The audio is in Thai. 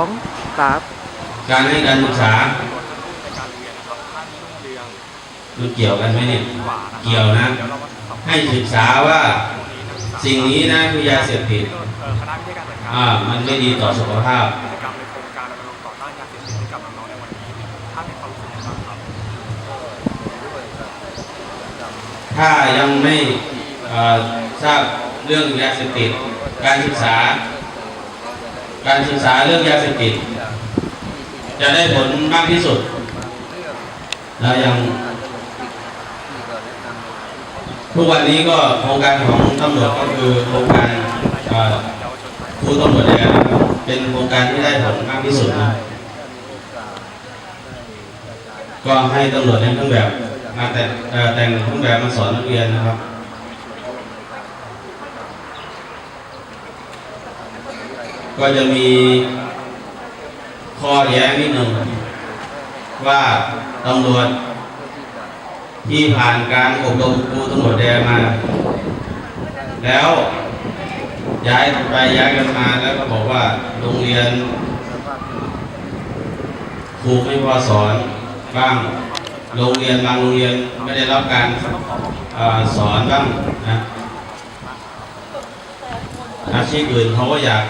องสามการให้การศึกษามันเกี่ยวกันไหมเนี่ย เกี่ยวนะ ให้ศึกษาว่าสิ่งนี้นะคือยาเสพติดอ่ามันไม่ดีต่อสุขภาพถ้ายังไม่ทราบเรื่องยาเสพติดการศึกษา การศึกษาเรื่องยาเสพติดจะได้ผลมากที่สุดแล้วยังทุกวันนี้ก็โครงการของตำรวจก็คือโครงการครูตำรวจแดนเป็นโครงการที่ได้ผลมากที่สุดนะก็ให้ตำรวจในเครื่องแบบมาแต่งเอ่อแต่งเครื่องแบบมาสอนนักเรียนนะครับ ก็จะมีข้อแย้งนิดหนึ่งว่าตำรวจที่ผ่านการอบรมครูตำรวจแดงมา แล้วย้ายไปย้ายกันมาแล้วก็บอกว่าโรงเรียนครูไม่พอสอนบ้างโรงเรียนบางโรงเรียนไม่ได้รับการอสอนบ้างนะอาชีพอื่นเขาก็อยาก